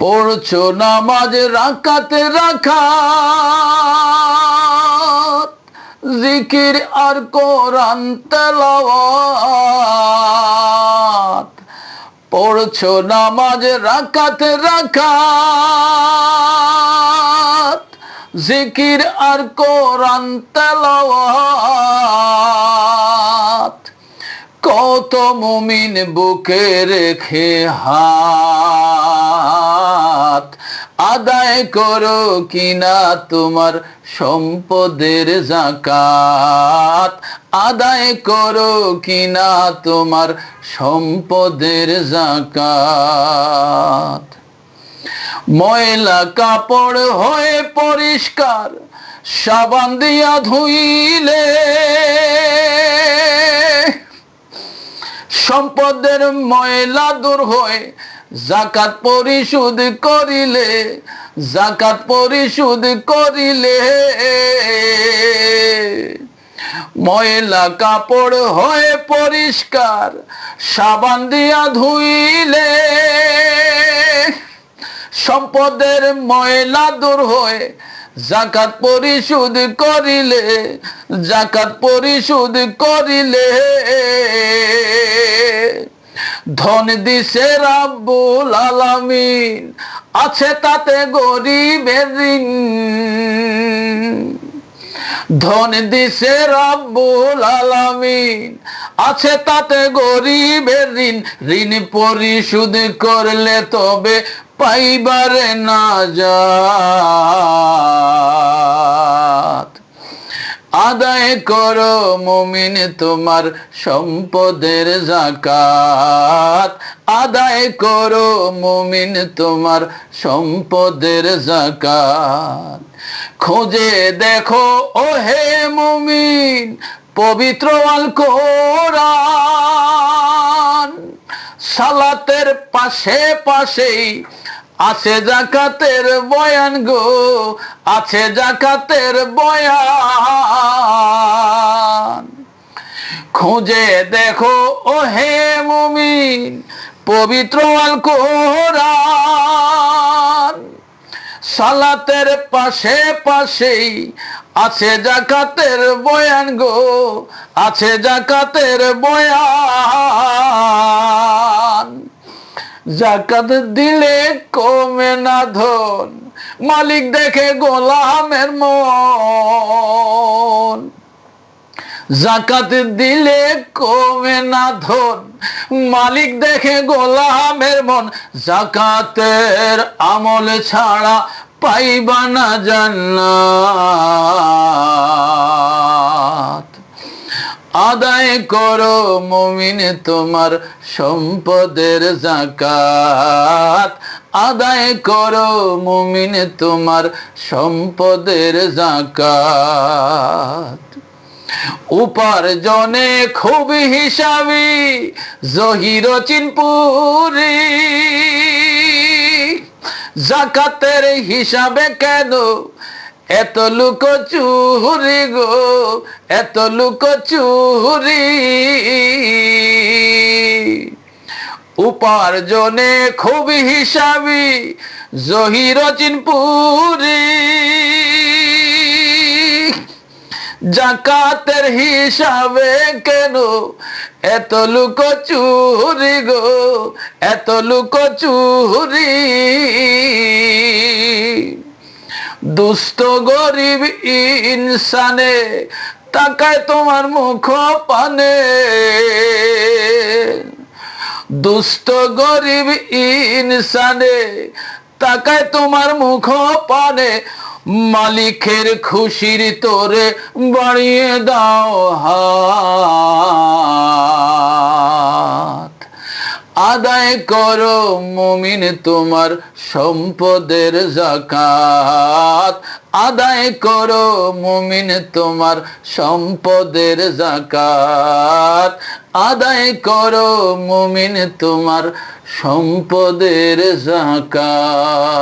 পড়ছো নামাজ রাখাতে রাখা জিকির আর কোরআন তেলাওয়াত। পড়ছো নামাজ রাখাতে রাখা জিকির আর কোরআন তেলাওয়াত। কত মুমিন বুকে রেখে হাত আদায় করো কিনা তোমার সম্পদের জাকাত আদায় করো কিনা তোমার সম্পদের জাকাত ময়লা কাপড় হয়ে পরিষ্কার, সাবান দিয়া ধুইলে সম্পদের ময়লা দূর হয়ে জাকাত পরিশোধ করিলে, জাকাত পরিশোধ করিলে। ময়লা কাপড় হয়ে পরিষ্কার, সাবান দিয়া ধুইলে। সম্পদের ময়লা দূর হয়ে জাকাত পরিশোধ করিলে, জাকাত পরিশোধ করিলে। ধন দিছে রাব্বুল আলামিন, আছে তাতে গরিবের ঋণ। ধন দিছে রাব্বুল আলামিন, আছে তাতে গরিবের ঋণ। ঋণ পরিশোধ করলে তবে পাইবারে না যাত আদায় করো মুমিন তোমার সম্পদের জাকাত আদায় করো মুমিন তোমার সম্পদের জাকাত খোঁজে দেখো ও হে মুমিন, পবিত্র আল কোরআন সালাতের পাশে পাশেই আছে জাকাতের বয়ান গো, আছে জাকাতের বয়ান। খুঁজে দেখো ও হে মুমিন, পবিত্র আল কোরআন সালাতের পাশে পাশেই আছে জাকাতের বয়ান গো, আছে জাকাতের বয়ান। জাকাত দিলে কমে না ধন। মালিক দেখে গোলামের মন। জাকাত দিলে কমে না ধন। মালিক দেখে গোলামের মন। জাকাতের আমল ছাড়া পাইবা না জান্নাত। আদায় করো মুমিন তোমার সম্পদের জাকাত আদায় করো মুমিন তোমার সম্পদের জাকাত উপার্জনে খুব হিসাবি জহির চিনপুরি জাকাতের হিসাবে কেন এত লুক চুরি গো, এত লুক চুরি উপার্জনে খুব হিসাবি জহির চিনপুরি। জাকাতের হিসাবে কেন এত লুক চুরি গো, এত লুক চুরি দুষ্ট গরিব ইনসানে তাকায় তোমার মুখ পানে। দুষ্ট গরিব ইনসানে তাকায় তোমার মুখ পানে। মালিকের খুশির তোরে বাড়িয়ে দাও হাত। আদায় করো মুমিন তোমার সম্পদের জাকাত আদায় করো মুমিন তোমার সম্পদের জাকাত আদায় করো মুমিন তোমার সম্পদের জাকাত